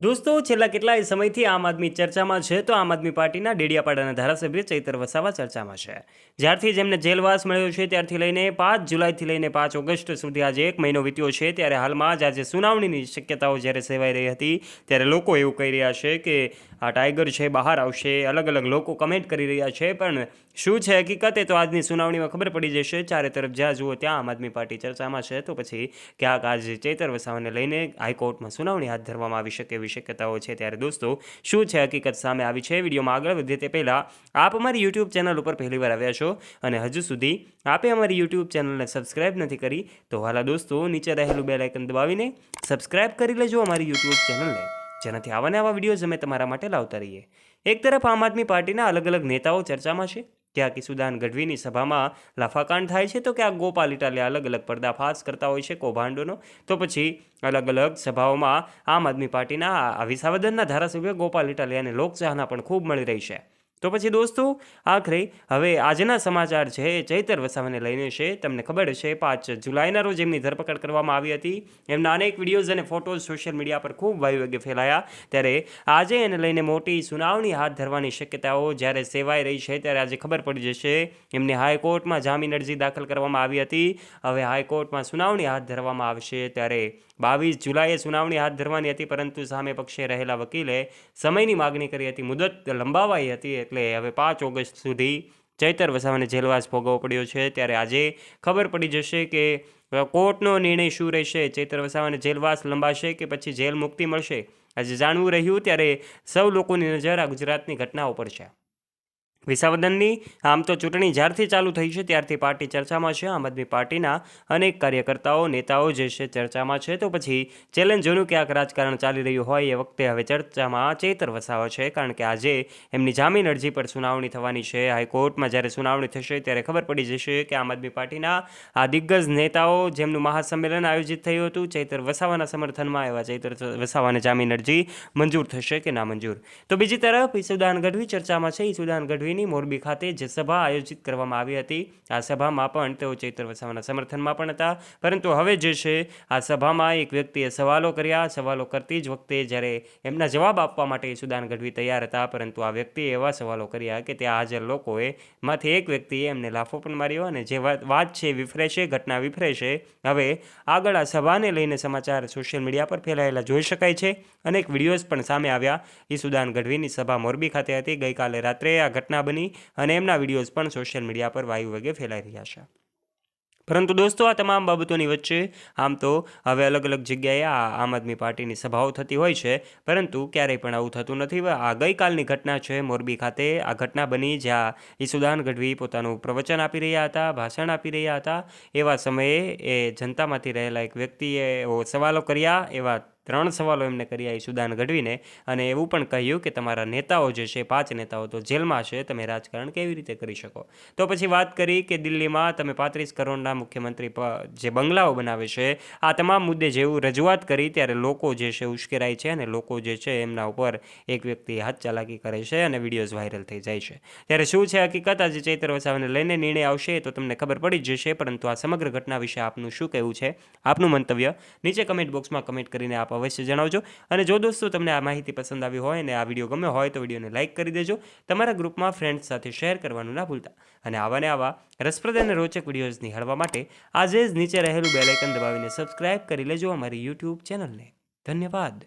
દોસ્તો, છેલ્લા કેટલાય સમયથી આમ આદમી ચર્ચામાં છે, તો આમ આદમી પાર્ટીના ડેડિયાપાડાના ધારાસભ્ય ચૈતર વસાવા ચર્ચામાં છે. જ્યારથી જેમને જેલવાસ મળ્યો છે, ત્યારથી લઈને પાંચ જુલાઈથી લઈને પાંચ ઓગસ્ટ સુધી આજે એક મહિનો વીત્યો છે, ત્યારે હાલમાં જ આજે સુનાવણીની શક્યતાઓ જ્યારે સેવાઈ રહી હતી, ત્યારે લોકો એવું કહી રહ્યા છે કે, આ ટાઈગર છે, બહાર આવશે અલગ અલગ લોકો કમેન્ટ કરી રહ્યા છે, પણ શું છે હકીકત એ તો આજની સુનાવણીમાં ખબર પડી જશે, ચારે તરફ જ્યાં જુઓ ત્યાં આમ આદમી પાર્ટી ચર્ચામાં છે, તો પછી ક્યાંક આજે ચૈતર વસાવાને લઈને હાઈકોર્ટમાં સુનાવણી હાથ ધરવામાં આવી શકે એવી શક્યતાઓ છે ત્યારે દોસ્તો, શું છે હકીકત સામે આવી છે? વિડીયોમાં આગળ વધે તે પહેલાં આપ અમારી યુટ્યુબ ચેનલ ઉપર પહેલીવાર આવ્યા છો અને હજુ સુધી આપે અમારી યુટ્યુબ ચેનલને સબસ્ક્રાઇબ નથી કરી, તો હાલા દોસ્તો, નીચે રહેલું બેલ દબાવીને સબસ્ક્રાઇબ કરી લેજો અમારી યુટ્યુબ ચેનલને, જેનાથી આવા ને આવા વિડીયોઝ અમે તમારા માટે લાવતા રહીએ. એક તરફ આમ આદમી પાર્ટીના અલગ અલગ નેતાઓ ચર્ચામાં છે ક્યાંક કિસુદાન ગઢવીની સભામાં લાફાકાંડ થાય છે? તો કે આ ગોપાલ ઇટાલિયા અલગ અલગ પર્દાફાશ કરતા હોય છે કૌભાંડોનો? તો પછી અલગ અલગ સભાઓમાં આમ આદમી પાર્ટીના આ વિસાવદનના ધારાસભ્ય ગોપાલ ઇટાલિયાને લોકચાહના પણ ખૂબ મળી રહી છે. તો પછી દોસ્તો, આખરે હવે આજના સમાચાર છે, ચૈતર વસાવાને લઈને છે, તમને ખબર છે, પાંચ જુલાઈના રોજ એમની ધરપકડ કરવામાં આવી હતી. એમના અનેક વિડીયોઝ અને ફોટોઝ સોશિયલ મીડિયા પર ખૂબ વાયુવેગે ફેલાયા. ત્યારે આજે એને લઈને મોટી સુનાવણી હાથ ધરવાની શક્યતાઓ જ્યારે સેવાઈ રહી છે, ત્યારે આજે ખબર પડી જશે, એમની હાઈકોર્ટમાં જામીન અરજી દાખલ કરવામાં આવી હતી. હવે હાઈકોર્ટમાં સુનાવણી હાથ ધરવામાં આવશે, ત્યારે બાવીસ જુલાઈએ સુનાવણી હાથ ધરવાની હતી, પરંતુ સામે પક્ષે રહેલા વકીલે સમયની માગણી કરી હતી, મુદત લંબાવાઈ હતી એટલે હવે પાંચ ઓગસ્ટ સુધી ચૈતર વસાવાને જેલવાસ ભોગવવો પડ્યો છે. ત્યારે આજે ખબર પડી જશે કે કોર્ટનો નિર્ણય શું રહેશે? ચૈતર વસાવાને જેલવાસ લંબાશે કે પછી જેલ મુક્તિ મળશે? આજે જાણવું રહ્યું, ત્યારે સૌ લોકોની નજર આ ગુજરાતની ઘટનાઓ પર છે. વિસાવદનની આમ તો ચૂંટણી જ્યારથી ચાલુ થઈ છે, ત્યારથી પાર્ટી ચર્ચામાં છે. આમ આદમી પાર્ટીના અનેક કાર્યકર્તાઓ, નેતાઓ જે છે ચર્ચામાં છે. તો પછી ચેલેન્જોનું ક્યાંક રાજકારણ ચાલી રહ્યું હોય એ વખતે હવે ચર્ચામાં ચેતર વસાવો છે, કારણ કે આજે એમની જામીન અરજી પર સુનાવણી થવાની છે. હાઈકોર્ટમાં જ્યારે સુનાવણી થશે ત્યારે ખબર પડી જશે કે આમ આદમી પાર્ટીના આ દિગ્ગજ નેતાઓ જેમનું મહાસંમેલન આયોજિત થયું હતું, ચૈતર વસાવાના સમર્થનમાં એવા ચૈતર વસાવાને જામીન અરજી મંજૂર થશે કે ના મંજૂર? તો બીજી તરફ ઈસુદાન ગઢવી ચર્ચામાં છે. ઈસુદાન ગઢવી ગઢવીની મોરબી ખાતે જે સભા આયોજિત કરવામાં આવી હતી. આ સભામાં પણ તેઓ ચૈતર વસાવાના સમર્થનમાં પણ હતા. પરંતુ હવે જે છે, આ સભામાં એક વ્યક્તિએ સવાલો કર્યા. સવાલો કરતી જ વખતે જ્યારે એમના જવાબ આપવા માટે સુદાન ગઢવી તૈયાર હતા, પરંતુ આ વ્યક્તિએ એવા સવાલો કર્યા કે ત્યાં હાજર લોકોએ માંથી એક વ્યક્તિએ એમને લાફો પણ માર્યો અને જે વાત છે વિફરે છે ઘટના વિફરે છે હવે આગળ આ સભાને લઈને સમાચાર સોશિયલ મીડિયા પર ફેલાયેલા જોઈ શકાય છે. અનેક વિડીયોઝ પણ સામે આવ્યા. ઈસુદાન ગઢવીની સભા મોરબી ખાતે હતી. ગઈકાલે રાત્રે આ ઘટના બની અને એમના વિડીયોઝ પણ સોશિયલ મીડિયા પર વાયુ વેગે ફેલાઈ રહ્યા છે. પરંતુ દોસ્તો, આ તમામ બાબતોની વચ્ચે આમ તો હવે અલગ અલગ જગ્યાએ આ આમ આદમી પાર્ટીની સભાઓ થતી હોય છે, પરંતુ ક્યારેય પણ આવું થતું નથી. આ ગઈકાલની ઘટના છે મોરબી ખાતે. આ ઘટના બની જ્યાં ઈસુદાન ગઢવી પોતાનું પ્રવચન આપી રહ્યા હતા, ભાષણ આપી રહ્યા હતા. એવા સમયે એ જનતામાંથી રહેલા એક વ્યક્તિએ સવાલો કર્યા એવા ત્રણ સવાલો એમને કર્યા સુદાન ગઢવીને. અને એવું પણ કહ્યું કે તમારા નેતાઓ જે છે, પાંચ નેતાઓ તો જેલમાં છે, તમે રાજકારણ કેવી રીતે કરી શકો? તો પછી વાત કરી કે દિલ્હીમાં તમે પાંત્રીસ કરોડના મુખ્યમંત્રી જે બંગલાઓ બનાવે છે, આ તમામ મુદ્દે જેવું રજૂઆત કરી ત્યારે લોકો જે છે ઉશ્કેરાય છે અને લોકો જે છે એમના ઉપર એક વ્યક્તિ હાથ ચાલાકી કરે છે અને વિડીયોઝ વાયરલ થઈ જાય છે. ત્યારે શું છે હકીકત? આજે ચૈત્ર વસાવાને લઈને નિર્ણય આવશે તો તમને ખબર પડી જ જશે, પરંતુ આ સમગ્ર ઘટના વિશે આપનું શું કહેવું છે? આપનું મંતવ્ય નીચે કમેન્ટ બોક્સમાં કમેન્ટ કરીને આપ અવશ્ય જણાવજો. અને જો દોસ્તો તમને આ માહિતી પસંદ આવી હોય અને આ વીડિયો ગમ્યો હોય તો વિડીયોને લાઇક કરી દેજો. તમારા ગ્રુપમાં ફ્રેન્ડ્સ સાથે શેર કરવાનું ના ભૂલતા. અને આવા ને આવા રસપ્રદ અને રોચક વિડીયોઝ નિહાળવા માટે આજે જ નીચે રહેલું બેલાઇકન દબાવીને સબસ્ક્રાઇબ કરી લેજો અમારી યુટ્યુબ ચેનલને ધન્યવાદ.